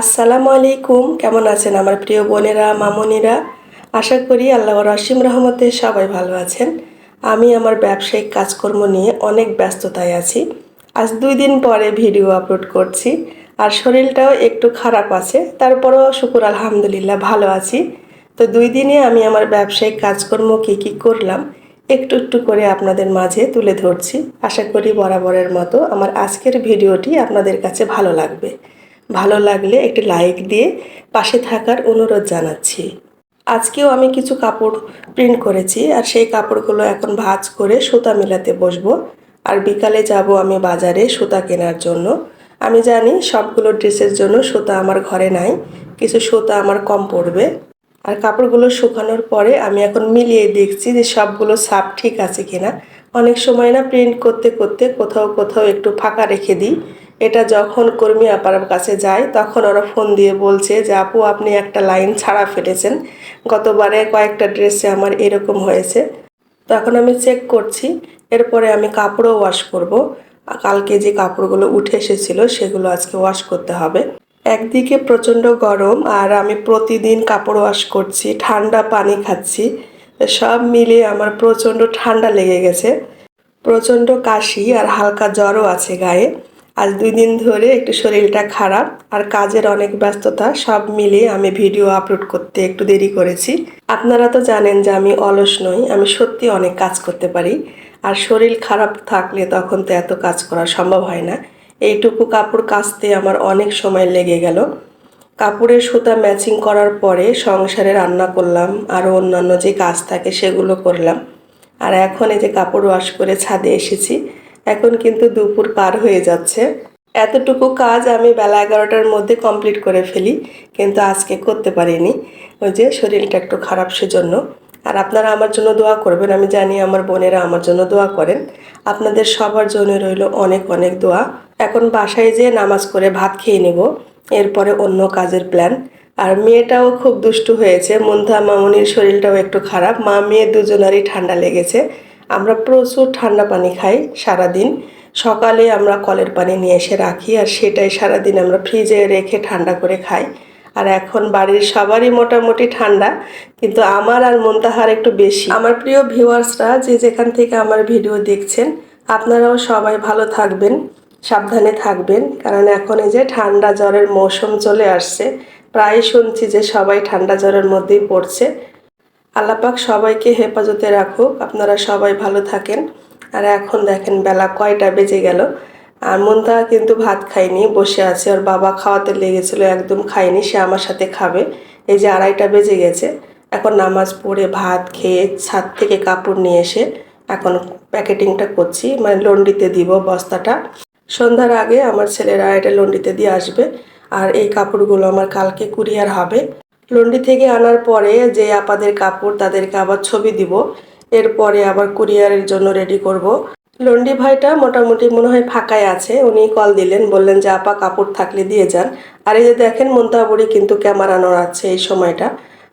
আসসালামু আলাইকুম। কেমন আছেন আমার প্রিয় বোনেরা, মামনিরা? আশা করি আল্লাহর অসীম রহমতে সবাই ভালো আছেন। আমি আমার ব্যবসায়িক কাজকর্ম নিয়ে অনেক ব্যস্ততায় আছি। আজ দুই দিন পরে ভিডিও আপলোড করছি। আর শরীরটাও একটু খারাপ আছে, তারপরেও শুকুর আলহামদুলিল্লাহ ভালো আছি। তো দুই দিনে আমি আমার ব্যবসায়িক কাজকর্ম কী কী করলাম, একটু একটু করে আপনাদের মাঝে তুলে ধরছি। আশা করি বরাবরের মতো আমার আজকের ভিডিওটি আপনাদের কাছে ভালো লাগবে। ভালো লাগলে একটি লাইক দিয়ে পাশে থাকার অনুরোধ জানাচ্ছি। আজকেও আমি কিছু কাপড় প্রিন্ট করেছি আর সেই কাপড়গুলো এখন ভাজ করে সুতা মেলাতে বসবো। আর বিকালে যাব আমি বাজারে সুতা কেনার জন্য। আমি জানি সবগুলো ড্রেসের জন্য সুতা আমার ঘরে নাই, কিছু সুতা আমার কম পড়বে। আর কাপড়গুলো শুকানোর পরে আমি এখন মিলিয়ে দেখছি যে সবগুলো সাপ ঠিক আছে কিনা। অনেক সময় না প্রিন্ট করতে করতে কোথাও কোথাও একটু ফাঁকা রেখে দিই। এটা যখন কর্মী আপার কাছে যায়, তখন ওরা ফোন দিয়ে বলছে যে, আপু, আপনি একটা লাইন ছাড়া ফেলেছেন গতবারে কয়েকটা ড্রেসে আমার এরকম হয়েছে। তখন আমি চেক করছি, এরপরে আমি কাপড়ও ওয়াশ করব। কালকে যে কাপড়গুলো উঠে এসেছিল, সেগুলো আজকে ওয়াশ করতে হবে। একদিকে প্রচণ্ড গরম, আর আমি প্রতিদিন কাপড় ওয়াশ করছি, ঠান্ডা পানি খাচ্ছি। সব মিলিয়ে আমার প্রচণ্ড ঠান্ডা লেগে গেছে। প্রচণ্ড কাশি আর হালকা জ্বরও আছে গায়ে। আজ দুই দিন ধরে একটু শরীরটা খারাপ আর কাজের অনেক ব্যস্ততা, সব মিলিয়ে আমি ভিডিও আপলোড করতে একটু দেরি করেছি। আপনারা তো জানেন যে আমি অলস নই, আমি সত্যি অনেক কাজ করতে পারি। আর শরীর খারাপ থাকলে তখন তো এত কাজ করা সম্ভব হয় না। এইটুকু কাপড় কাচতে আমার অনেক সময় লেগে গেল। কাপড়ের সুতা ম্যাচিং করার পরে সংসারে রান্না করলাম আরও অন্যান্য যে কাজ থাকে সেগুলো করলাম। আর এখন এই যে কাপড় ওয়াশ করে ছাদে এসেছি এখন কিন্তু দুপুর পার হয়ে যাচ্ছে। এতটুকু কাজ আমি বেলা এগারোটার মধ্যে কমপ্লিট করে ফেলি, কিন্তু আজকে করতে পারিনি। ওই যে শরীরটা একটু খারাপ সেজন্য। আর আপনারা আমার জন্য দোয়া করবেন, আমি জানি আমার বোনেরা আমার জন্য দোয়া করেন। আপনাদের সবার জন্য রইল অনেক অনেক দোয়া। এখন বাসায় যেয়ে নামাজ করে ভাত খেয়ে নেব, এরপরে অন্য কাজের প্ল্যান। আর মেয়েটাও খুব দুষ্টু হয়েছে, মন্থা মামনির শরীরটাও একটু খারাপ, মা মেয়ে দুজনারই ঠান্ডা লেগেছে। আমরা প্রচুর ঠান্ডা পানি খাই সারাদিন। সকালে আমরা কলের পানি নিয়ে এসে রাখি আর সেটাই সারাদিন আমরা ফ্রিজে রেখে ঠান্ডা করে খাই। আর এখন বাড়ির সবারই মোটামুটি ঠান্ডা, কিন্তু আমার আর মন্তাহার একটু বেশি। আমার প্রিয় ভিউয়ার্সরা যে যেখান থেকে আমার ভিডিও দেখছেন, আপনারাও সবাই ভালো থাকবেন, সাবধানে থাকবেন, কারণ এখন এই যে ঠান্ডা জ্বরের মৌসুম চলে আসছে, প্রায় শুনছি যে সবাই ঠান্ডা জ্বরের মধ্যেই পড়ছে। আল্লাপাক সবাইকে হেফাজতে রাখুক, আপনারা সবাই ভালো থাকেন। আর এখন দেখেন বেলা কয়টা বেজে গেল। আর মন্তা কিন্তু ভাত খায়নি, বসে আছে। ওর বাবা খাওয়াতে লেগেছিল, একদম খায়নি, সে আমার সাথে খাবে। এই যে আড়াইটা বেজে গেছে। এখন নামাজ পড়ে ভাত খেয়ে ছাদ থেকে কাপড় নিয়ে এসে এখন প্যাকেটিংটা করছি মানে লন্ডিতে দিব বস্তাটা। সন্ধ্যার আগে আমার ছেলেরা এটা লন্ডিতে দিয়ে আসবে। আর এই কাপড়গুলো আমার কালকে কুরিয়ার হবে। লন্ডি থেকে আনার পরে যে আপাদের কাপড় তাদেরকে আবার ছবি দিব। এরপরে আবার কুরিয়ারের জন্য রেডি করব। লন্ডি ভাইটা মোটামুটি মনে হয় ফাঁকায় আছে। উনি কল দিলেন, বললেন যে, আপা, কাপড় থাকলে দিয়ে যান। আর এই যে দেখেন মন্তাবুড়ি কিন্তু ক্যামেরা নড়াচ্ছে এই সময়টা।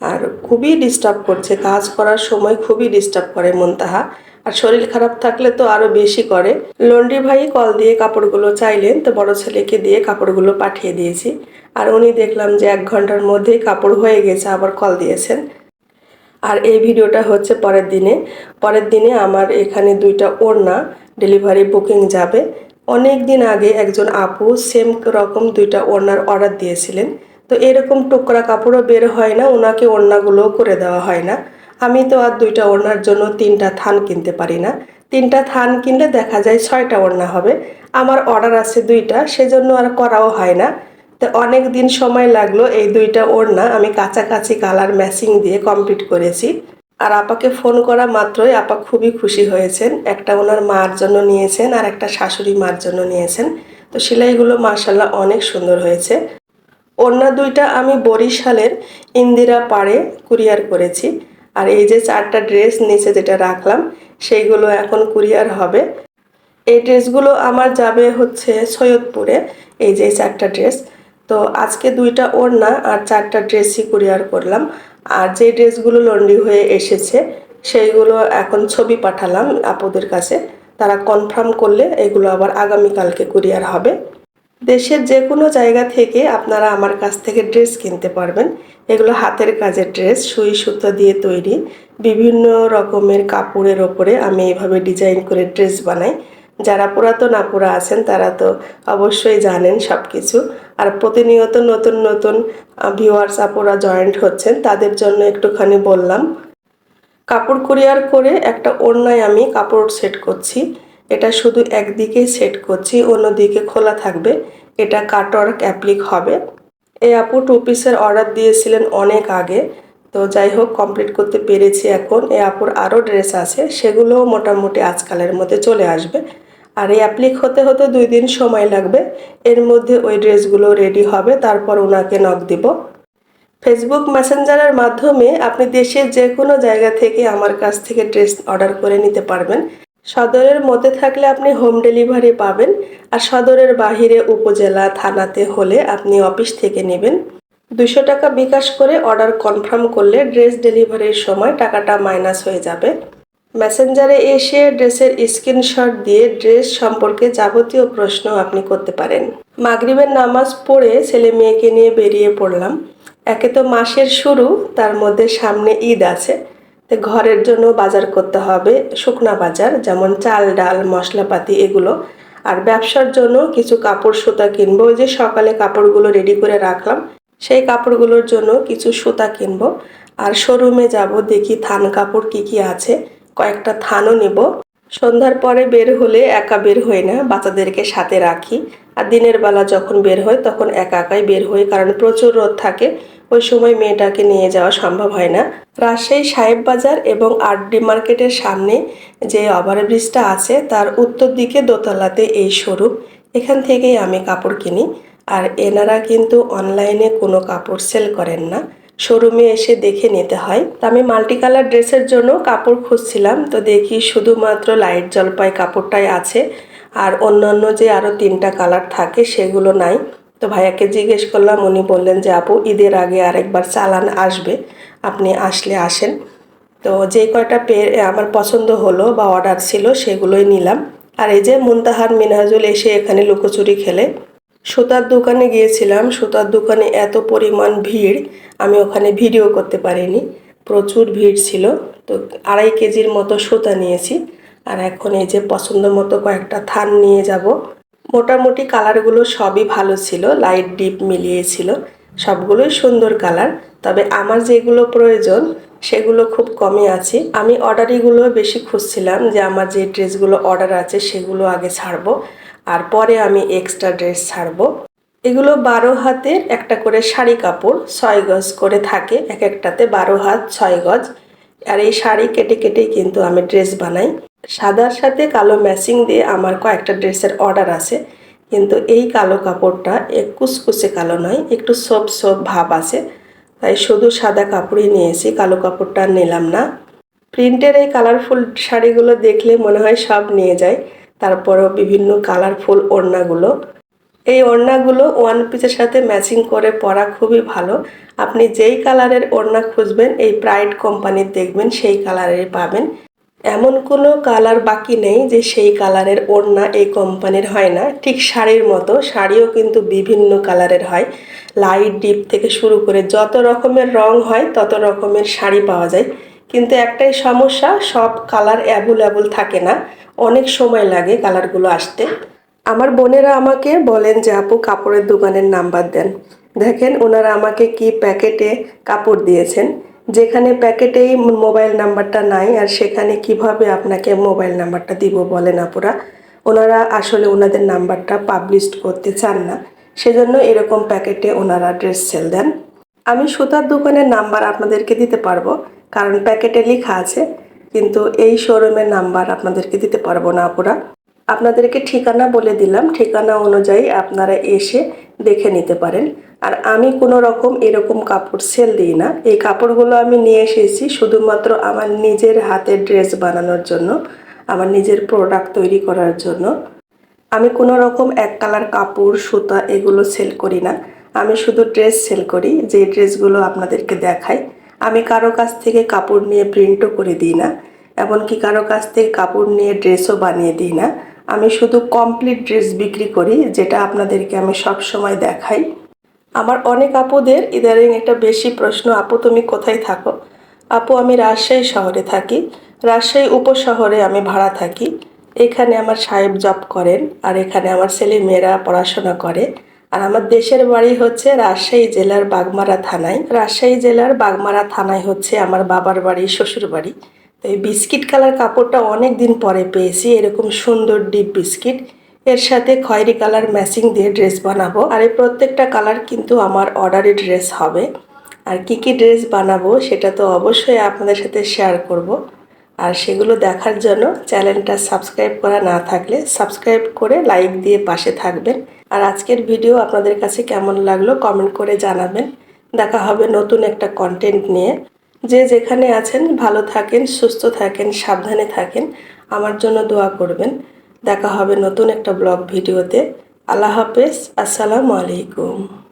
আর খুবই ডিস্টার্ব করছে। কাজ করার সময় খুবই ডিস্টার্ব করে মন্তাহা। আর শরীর খারাপ থাকলে তো আরও বেশি করে। লন্ডি ভাই কল দিয়ে কাপড়গুলো চাইলেন, তো বড় ছেলেকে দিয়ে কাপড়গুলো পাঠিয়ে দিয়েছি। আর উনি দেখলাম যে এক ঘণ্টার মধ্যেই কাপড় হয়ে গেছে, আবার কল দিয়েছেন। আর এই ভিডিওটা হচ্ছে পরের দিনে। পরের দিনে আমার এখানে দুইটা ওড়না ডেলিভারি বুকিং যাবে। অনেক দিন আগে একজন আপু সেম রকম দুইটা ওড়নার অর্ডার দিয়েছিলেন। তো এরকম টুকরা কাপড়ও বের হয় না ওনাকে ওড়নাগুলোও করে দেওয়া হয় না। আমি তো আর দুইটা ওড়নার জন্য তিনটা থান কিনতে পারি না। তিনটা থান কিনলে দেখা যায় ছয়টা ওড়না হবে। আমার অর্ডার আছে দুইটা, সেজন্য আর করাও হয় না। অনেক দিন সময় লাগল এই দুইটা ওড়না। আমি কাছাকাছি কালার ম্যাচিং দিয়ে কমপ্লিট করেছি। আর আপাকে ফোন করা মাত্রই আপা খুবই খুশি হয়েছেন। একটা ওনার মার জন্য নিয়েছেন আর একটা শাশুড়ি মার জন্য নিয়েছেন। তো সেলাইগুলো মার্শাল্লাহ অনেক সুন্দর হয়েছে। ওড়না দুইটা আমি বরিশালের ইন্দিরা পাড়ে কুরিয়ার করেছি। আর এই যে চারটা ড্রেস নিচে যেটা রাখলাম, সেইগুলো এখন কুরিয়ার হবে। এই ড্রেসগুলো আমার যাবে হচ্ছে সৈয়দপুরে। এই যে চারটা ড্রেস। তো আজকে দুইটা ওড়না আর চারটা ড্রেসই কুরিয়ার করলাম। আর যে ড্রেসগুলো লন্ডি হয়ে এসেছে, সেইগুলো এখন ছবি পাঠালাম আপুদের কাছে। তারা কনফার্ম করলে এগুলো আবার আগামীকালকে কুরিয়ার হবে। দেশের যে কোনো জায়গা থেকে আপনারা আমার কাছ থেকে ড্রেস কিনতে পারবেন। এগুলো হাতের কাজের ড্রেস, সুই সুতো দিয়ে তৈরি। বিভিন্ন রকমের কাপড়ের ওপরে আমি এইভাবে ডিজাইন করে ড্রেস বানাই। যারা পুরাতন আপুরা আছেন, তারা তো অবশ্যই জানেন সব কিছু আর প্রতিনিয়ত নতুন নতুন ভিউয়ার্স আপুরা জয়েন্ট হচ্ছেন, তাদের জন্য একটুখানি বললাম। কাপড় কুরিয়ার করে একটা ওড়নায় আমি কাপড় সেট করছি। এটা শুধু একদিকে সেট করছি, অন্যদিকে খোলা থাকবে। এটা কাটওয়ার্ক অ্যাপ্লিক হবে। এই আপু টু পিসের অর্ডার দিয়েছিলেন অনেক আগে। তো যাই হোক কমপ্লিট করতে পেরেছি এখন। এ আপুর আরও ড্রেস আছে, সেগুলোও মোটামুটি আজকালের মধ্যে চলে আসবে। আর এই অ্যাপ্লিক হতে হতে দুই দিন সময় লাগবে। এর মধ্যে ওই ড্রেসগুলো রেডি হবে, তারপর ওনাকে নক দিব। ফেসবুক মেসেঞ্জারের মাধ্যমে আপনি দেশের যে কোনো জায়গা থেকে আমার কাছ থেকে ড্রেস অর্ডার করে নিতে পারবেন। সদরের মধ্যে থাকলে আপনি হোম ডেলিভারি পাবেন, আর সদরের বাহিরে উপজেলা থানাতে হলে আপনি অফিস থেকে নেবেন। দুশো টাকা বিকাশ করে অর্ডার কনফার্ম করলে ড্রেস ডেলিভারির সময় টাকাটা মাইনাস হয়ে যাবে। মেসেঞ্জারে এসে ড্রেসের স্ক্রিনশট দিয়ে ড্রেস সম্পর্কে যাবতীয় প্রশ্ন আপনি করতে পারেন। মাগরিবের নামাজ পড়ে ছেলে মেয়েকে নিয়ে বেরিয়ে পড়লাম। একে তো মাসের শুরু, তার মধ্যে সামনে ঈদ আছে। ঘরের জন্য বাজার করতে হবে, শুকনা বাজার, যেমন চাল, ডাল, মশলাপাতি এগুলো। আর ব্যবসার জন্য কিছু কাপড় সুতা কিনবো, ওই যে সকালে কাপড়গুলো রেডি করে রাখলাম, সেই কাপড়গুলোর জন্য কিছু সুতা কিনবো। আর শোরুমে যাব, দেখি থান কাপড় কি কি আছে। কয়েকটা থানও নেব। সন্ধ্যার পরে বের হলে একা বের হই না, বাচ্চাদেরকে সাথে রাখি। আর দিনের বেলা যখন বের হয় তখন একা একাই বের হই, কারণ প্রচুর রোদ থাকে, ওই সময় মেয়েটাকে নিয়ে যাওয়া সম্ভব হয় না। রাজশাহী সাহেব বাজার এবং আরডি মার্কেটের সামনে যে ওভারব্রিজটা আছে, তার উত্তর দিকে দোতলাতে এই শোরুম। এখান থেকেই আমি কাপড় কিনি। আর এনারা কিন্তু অনলাইনে কোনো কাপড় সেল করেন না। শোরুমে এসে দেখে নিতে হয়। তো আমি মাল্টি কালার ড্রেসের জন্য কাপড় খুঁজছিলাম, তো দেখি শুধুমাত্র লাইট জলপাই কাপড়টাই আছে আর অন্যান্য যে আরও তিনটা কালার থাকে সেগুলো নাই। তো ভাইয়াকে জিজ্ঞেস করলাম, উনি বললেন যে, আপু, ঈদের আগে আরেকবার চালান আসবে। আপনি আসলে আসেন। তো যে কয়টা পে, আমার পছন্দ হলো বা অর্ডার ছিল সেগুলোই নিলাম। আর এই যে মুনতাহার, মিনহাজুল এসে এখানে লুকোচুরি খেলে সুতার দোকানে গিয়েছিলাম। সুতার দোকানে এত পরিমাণ ভিড়, আমি ওখানে ভিডিও করতে পারিনি। প্রচুর ভিড় ছিল। তো আড়াই কেজির মতো সুতা নিয়েছি। আর এখন এই যে পছন্দ মতো কয়েকটা থান নিয়ে যাব। মোটামুটি কালারগুলো সবই ভালো ছিল, লাইট ডিপ মিলিয়েছিল সবগুলোই সুন্দর কালার। তবে আমার যেগুলো প্রয়োজন, সেগুলো খুব কমই আছে। আমি অর্ডারিগুলো বেশি খুঁজছিলাম যে আমার যে ড্রেসগুলো অর্ডার আছে, সেগুলো আগে ছাড়বো। আর পরে আমি এক্সট্রা ড্রেস ছাড়বো। এগুলো বারো হাতের একটা করে শাড়ি কাপড়, ছয় গজ করে থাকে, এক একটাতে বারো হাত, ছয় গজ। আর এই শাড়ি কেটে কেটেই কিন্তু আমি ড্রেস বানাই। সাদার সাথে কালো ম্যাচিং দিয়ে আমার কয়েকটা ড্রেসের অর্ডার আছে। কিন্তু এই কালো কাপড়টা কুচকুচে কালো নয়, একটু সব সব ভাব আছে। তাই শুধু সাদা কাপড়ই নিয়েছি, কালো কাপড়টা নিলাম না। প্রিন্টের এই কালারফুল শাড়িগুলো দেখলে মনে হয় সব নিয়ে যায়। তারপরেও বিভিন্ন কালারফুল ওড়নাগুলো। এই ওড়নাগুলো ওয়ান পিসের সাথে ম্যাচিং করে পরা খুবই ভালো। আপনি যেই কালারের ওড়না খুঁজবেন, এই প্রাইড কোম্পানির দেখবেন, সেই কালারেরই পাবেন। এমন কোনো কালার বাকি নেই যে সেই কালারের ওড়না এই কোম্পানির হয় না। ঠিক শাড়ির মতো, শাড়িও কিন্তু বিভিন্ন কালারের হয়। লাইট ডিপ থেকে শুরু করে যত রকমের রং হয়, তত রকমের শাড়ি পাওয়া যায়। কিন্তু একটাই সমস্যা, সব কালার অ্যাভেলেবল থাকে না। অনেক সময় লাগে কালারগুলো আসতে। আমার বোনেরা আমাকে বলেন যে, আপু, কাপড়ের দোকানের নাম্বার দেন। দেখেন, ওনারা আমাকে কি প্যাকেটে কাপড় দিয়েছেন। যেখানে প্যাকেটেই মোবাইল নাম্বারটা নাই আর সেখানে কীভাবে আপনাকে মোবাইল নাম্বারটা দিব বলেন আপুরা? ওনারা আসলে ওনাদের নাম্বারটা পাবলিশ করতে চান না। সেজন্য এরকম প্যাকেটে ওনারা ড্রেস সেল দেন। আমি সুতার দোকানের নাম্বার আপনাদেরকে দিতে পারব, কারণ প্যাকেটে লেখা আছে, কিন্তু এই শোরুমের নাম্বার আপনাদেরকে দিতে পারব না আপুরা। আপনাদেরকে ঠিকানা বলে দিলাম, ঠিকানা অনুযায়ী আপনারা এসে দেখে নিতে পারেন। আর আমি কোনো রকম এরকম কাপড় সেল দিই না। এই কাপড়গুলো আমি নিয়ে এসেছি শুধুমাত্র আমার নিজের হাতের ড্রেস বানানোর জন্য, আমার নিজের প্রোডাক্ট তৈরি করার জন্য। আমি কোনো রকম এক কালার কাপড়, সুতা এগুলো সেল করি না। আমি শুধু ড্রেস সেল করি, যে ড্রেসগুলো আপনাদেরকে দেখাই। আমি কারও কাছ থেকে কাপড় নিয়ে প্রিন্টও করে দিই না, এমনকি কারও কাছ থেকে কাপড় নিয়ে ড্রেসও বানিয়ে দিই না। আমি শুধু কমপ্লিট ড্রেস বিক্রি করি, যেটা আপনাদেরকে আমি সব সময় দেখাই। আমার অনেক আপুদের ইদারিং একটা বেশি প্রশ্ন, আপু, তুমি কোথায় থাকো? আপু, আমি রাজশাহী শহরে থাকি। রাজশাহী উপশহরে আমি ভাড়া থাকি। এখানে আমার সাহেব জব করেন, আর এখানে আমার ছেলে মেয়েরা পড়াশোনা করে। আর আমার দেশের বাড়ি হচ্ছে রাজশাহী জেলার বাগমারা থানায়। রাজশাহী জেলার বাগমারা থানায় হচ্ছে আমার বাবার বাড়ি, শ্বশুর বাড়ি। তো এই বিস্কিট কালার কাপড়টা অনেক দিন পরে পেয়েছি, এরকম সুন্দর ডিপ বিস্কিট। এর সাথে খয়েরি কালার ম্যাচিং দিয়ে ড্রেস বানাবো। আর এই প্রত্যেকটা কালার কিন্তু আমার অর্ডারি ড্রেস হবে। আর কি কি ড্রেস বানাবো সেটা তো অবশ্যই আপনাদের সাথে শেয়ার করব। আর সেগুলো দেখার জন্য চ্যানেলটা সাবস্ক্রাইব করা না থাকলে সাবস্ক্রাইব করে লাইক দিয়ে পাশে থাকবেন। আর আজকের ভিডিও আপনাদের কাছে কেমন লাগল কমেন্ট করে জানাবেন। দেখা হবে নতুন একটা কন্টেন্ট নিয়ে। যে যেখানে আছেন, ভালো থাকেন, সুস্থ থাকেন, সাবধানে থাকেন, আমার জন্য দোয়া করবেন। দেখা হবে নতুন একটা ব্লগ ভিডিওতে। আল্লাহ হাফেজ, আসসালামু আলাইকুম।